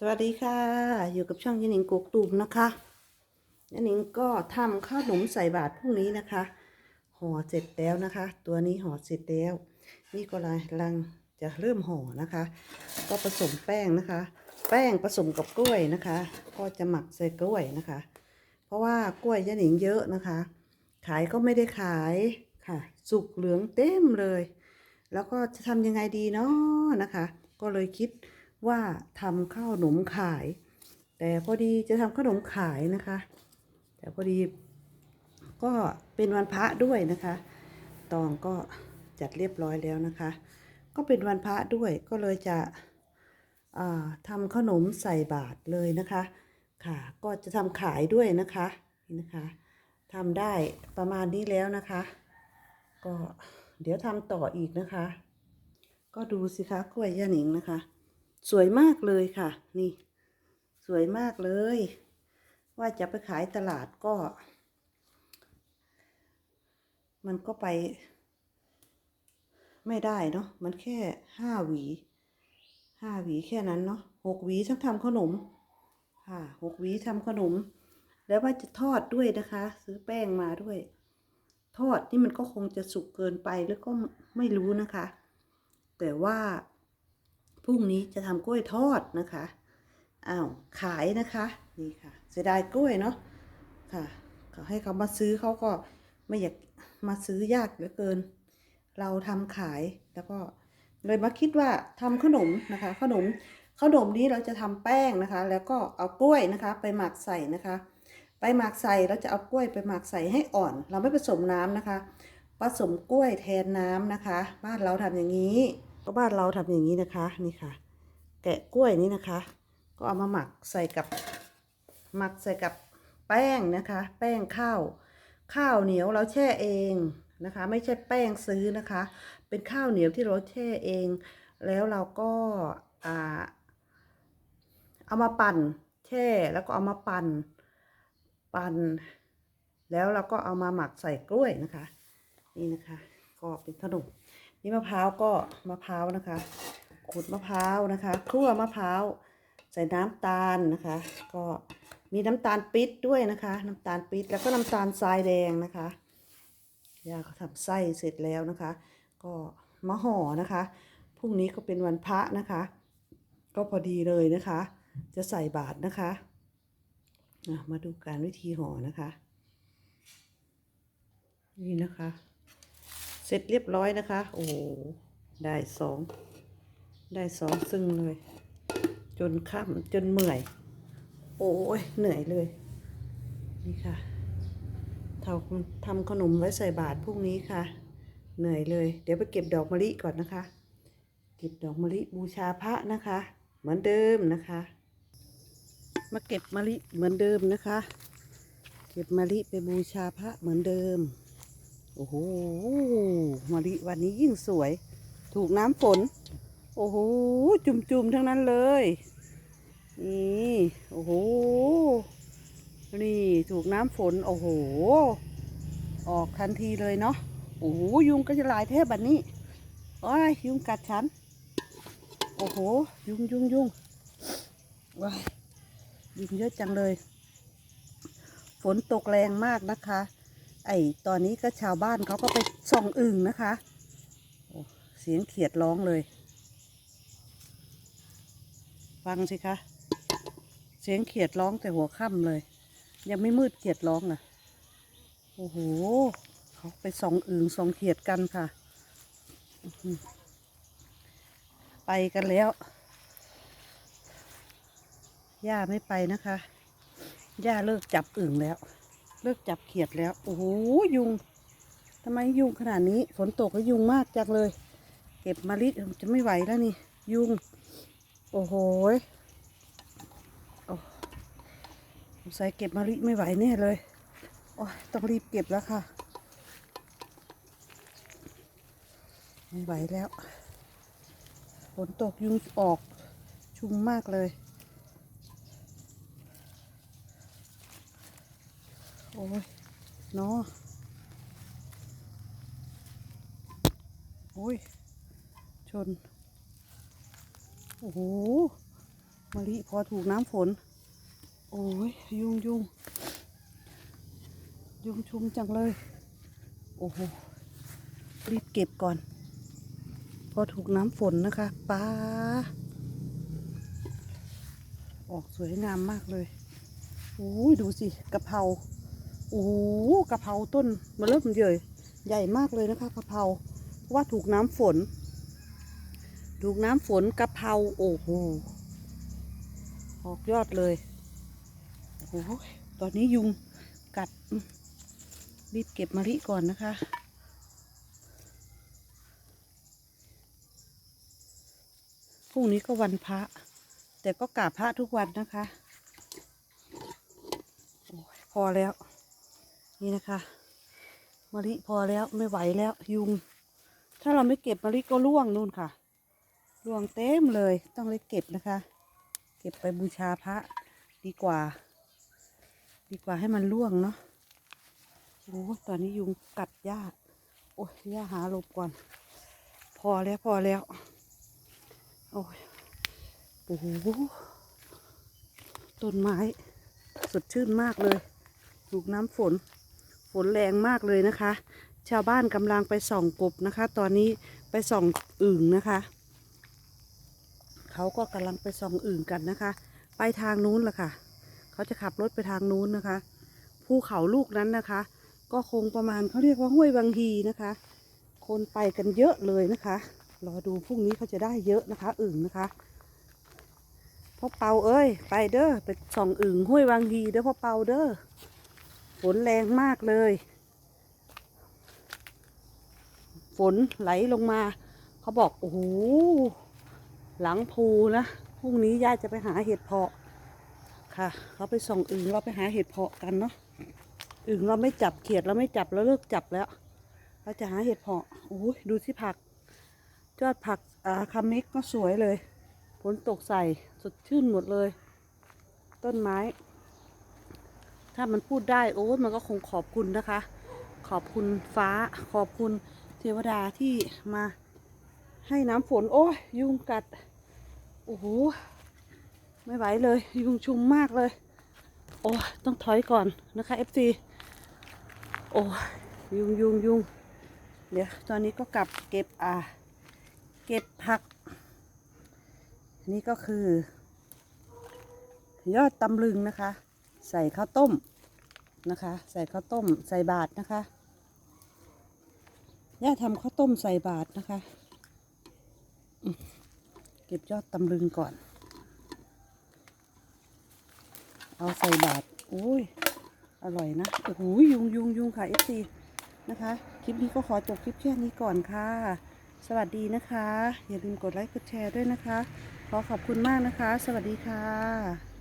สวัสดีค่ะ อยู่กับช่องยันหนิงกุกตูมนะคะยันหนิงก็ทำข้าวหนมใส่บาตรพรุ่งนี้นะคะห่อเสร็จแล้วนะคะ ตัวนี้ห่อเสร็จแล้ว นี่ก็กำลังจะเริ่มห่อนะคะ ก็ผสมแป้งนะคะ แป้งผสมกับกล้วยนะคะ ก็จะหมักใส่กล้วยนะคะ เพราะว่ากล้วยยันหนิงเยอะนะคะ ขายก็ไม่ได้ขายค่ะ สุกเหลืองเต็มเลย แล้วก็จะทำยังไงดีเนาะนะคะ ก็เลยคิด ว่าทำข้าวหนมขาย แต่พอดีจะทำขนมขายนะคะ แต่พอดีก็เป็นวันพระด้วยนะคะ ตองก็จัดเรียบร้อยแล้วนะคะ ก็เป็นวันพระด้วยก็เลยจะอ่าทำขนมใส่บาตรเลยนะคะ ค่ะ ก็จะทำขายด้วยนะคะนี่นะคะทำได้ประมาณนี้แล้วนะคะ ก็เดี๋ยวทำต่ออีกนะคะ ก็ดูสิคะกล้วยย่าหนิงนะคะ สวยมากเลยค่ะ นี่ สวยมากเลย ว่าจะไปขายตลาดก็ มันก็ไป ไม่ได้เนาะมันแค่ห้าหวีห้าหวีแค่นั้นเนาะหกหวีต้องทำขนมค่ะหกหวีทำขนม แล้วว่าจะทอดด้วยนะคะ ซื้อแป้งมาด้วย ทอดนี่มันก็คงจะสุกเกินไปแล้วก็ไม่รู้นะคะ แต่ว่า พรุ่งนี้จะทำกล้วยทอดนะคะอ้าวขายนะคะนี่ค่ะเสียดายกล้วยเนาะค่ะเขาให้เขามาซื้อเขาก็ไม่อยากมาซื้อยากเหลือเกิน เราทำขายแล้วก็เลยมาคิดว่าทำขนมนะคะ ขนมขนมนี้เราจะทำแป้งนะคะ แล้วก็เอากล้วยนะคะ ไปหมักใส่นะคะ ไปหมักใส่เราจะเอากล้วยไปหมักใส่ให้อ่อน เราไม่ผสมน้ำนะคะ ผสมกล้วยแทนน้ำนะคะ บ้านเราทำอย่างนี้ ก็บ้านเราทำอย่างนี้นะคะนี่ค่ะ แกะกล้วยนี้นะคะ ก็เอามาหมักใส่กับหมักใส่กับแป้งนะคะ แป้งข้าว ข้าวเหนียวเราแช่เองนะคะ ไม่ใช่แป้งซื้อนะคะ เป็นข้าวเหนียวที่เราแช่เอง แล้วเราก็อาเอามาปั่นแช่แล้วก็เอามาปั่นปั่นแล้วเราก็เอามาหมักใส่กล้วยนะคะ นี่นะคะ ก็เป็นขนม นี่มะพร้าวก็มะพร้าวนะคะขูดมะพร้าวนะคะคั่วมะพร้าวใส่น้ำตาลนะคะ ก็มีน้ำตาลปิดด้วยนะคะ น้ำตาลปิดแล้วก็น้ำตาลทรายแดงนะคะย่าเขาทำไส้เสร็จแล้วนะคะ ก็มาห่อนะคะพรุ่งนี้ก็เป็นวันพระนะคะ ก็พอดีเลยนะคะ จะใส่บาตรนะคะมาดูการวิธีห่อนะคะ นี่นะคะ เสร็จเรียบร้อยนะคะ โอ้ได้สอง ได้สองซึ่งเลย จนค่ำจนเมื่อย โอ้ยเหนื่อยเลย นี่ค่ะทำทำขนมไว้ใส่บาตรพรุ่งนี้ค่ะ เหนื่อยเลย เดี๋ยวไปเก็บดอกมะลิก่อนนะคะ เก็บดอกมะลิบูชาพระนะคะ เหมือนเดิมนะคะ มาเก็บมะลิเหมือนเดิมนะคะ เก็บมะลิไปบูชาพระเหมือนเดิม โอ้โหมะลิวันนี้ยิ่งสวย ถูกน้ำฝน โอ้โห จุ่มๆทั้งนั้นเลย นี่ โอ้โห นี่ถูกน้ำฝน โอ้โห ออกทันทีเลยเนาะ โอ้โห ยุงก็จะลายเทพแบบนี้โอ้ยยุงกัดฉัน โอ้โห ยุงยุงยุงว้ายยุงเยอะจังเลย ฝนตกแรงมากนะคะ ไอตอนนี้ก็ชาวบ้านเขาก็ไปส่องอึ่งนะคะเสียงเขียดร้องเลย ฟังสิคะ เสียงเขียดร้องแต่หัวค่ำเลย ยังไม่มืดเขียดร้องอะโอ้โหเขาไปส่องอึ่งส่องเขียดกันค่ะ ไปกันแล้วย่าไม่ไปนะคะ ย่าเลิกจับอึ่งแล้ว เลิกจับเขียดแล้ว โอ้โหยุงทำไมยุงขนาดนี้ ฝนตกก็ยุงมากจังเลย เก็บมะลิจะไม่ไหวแล้วนี่ ยุง โอ้โหโอ้สงสัยเก็บมะลิไม่ไหวแน่เลยโอ้ยต้องรีบเก็บแล้วค่ะ ไม่ไหวแล้ว ฝนตกยุงออกชุมมากเลย โอ้ยเนาะโอ้ย ชน โอ้โหมะลิพอถูกน้ำฝน โอ้ย ยุงยุงยุงชุมจังเลย โอ้โห รีบเก็บก่อน พอถูกน้ำฝนนะคะป้าออกสวยงามมากเลย โอ้ย ดูสิกะเพรา โอ้โหกะเพราต้นมาเริ่มใหญ่ใหญ่มากเลยนะคะกะเพราเพราะว่าถูกน้ำฝน ถูกน้ำฝนกะเพราโอ้โหออกยอดเลยโอ้โหตอนนี้ยุงกัดรีบเก็บมะลิก่อนนะคะพรุ่งนี้ก็วันพระ แต่ก็กราบพระทุกวันนะคะโอ้พอแล้ว นี่นะคะมะลิพอแล้วไม่ไหวแล้วยุง ถ้าเราไม่เก็บมะลิก็ร่วงนู่นค่ะ ร่วงเต็มเลยต้องเลยเก็บนะคะ เก็บไปบูชาพระดีกว่า ดีกว่าให้มันร่วงเนาะโอ้ตอนนี้ยุงกัดหญ้าโอ้ยหญ้าหาหลบก่อน พอแล้วพอแล้ว โอ้ยโอ้โหต้นไม้ สดชื่นมากเลย ถูกน้ำฝน ฝนแรงมากเลยนะคะ ชาวบ้านกำลังไปส่องกบนะคะ ตอนนี้ไปส่องอึ่งนะคะ เขาก็กำลังไปส่องอึ่งกันนะคะ ไปทางนู้นแหละค่ะ เขาจะขับรถไปทางนู้นนะคะ ภูเขาลูกนั้นนะคะ ก็คงประมาณเขาเรียกว่าห้วยบางฮีนะคะ คนไปกันเยอะเลยนะคะ รอดูพรุ่งนี้เขาจะได้เยอะนะคะ อึ่งนะคะพ่อเปาเอ้ย ไปเด้อไปส่องอึ่งห้วยบางฮีเด้อพ่อเปาเด้อ ฝนแรงมากเลย ฝนไหลลงมา เขาบอก โอ้โห หลังภูนะ พรุ่งนี้ย่าจะไปหาเห็ดเพาะ ค่ะ เขาไปส่องอึ่งเราไปหาเห็ดเพาะกันเนาะ อึ่งเราไม่จับเขียดเราไม่จับแล้วเลิกจับแล้ว เราจะหาเห็ดเพาะ โอ้ยดูที่ผัก ยอดผักอ่าคามิกก็สวยเลย ฝนตกใส่สดชื่นหมดเลย ต้นไม้ ถ้ามันพูดได้โอ้มันก็คงขอบคุณนะคะ ขอบคุณฟ้า ขอบคุณเทวดาที่มาให้น้ำฝน โอ้ยยุงกัด โอ้โห ไม่ไหวเลย ยุงชุมมากเลย โอ้ต้องถอยก่อนนะคะ FC โอ้ยุงยุงยุงเดี๋ยวตอนนี้ก็กลับเก็บอ่า เก็บผัก นี่ก็คือ ยอดตำลึงนะคะ ใส่ข้าวต้มนะคะ ใส่ข้าวต้มใส่บาทนะคะย่าทำข้าวต้มใส่บาทนะคะ เก็บยอดตำลึงก่อน เอาใส่บาทโอ้ยอร่อยนะโอ้โหยุงยุงยุงค่ะเอฟซีนะคะ คลิปนี้ก็ขอจบคลิปแค่นี้ก่อนค่ะ สวัสดีนะคะ อย่าลืมกดไลค์กดแชร์ด้วยนะคะ ขอขอบคุณมากนะคะ สวัสดีค่ะ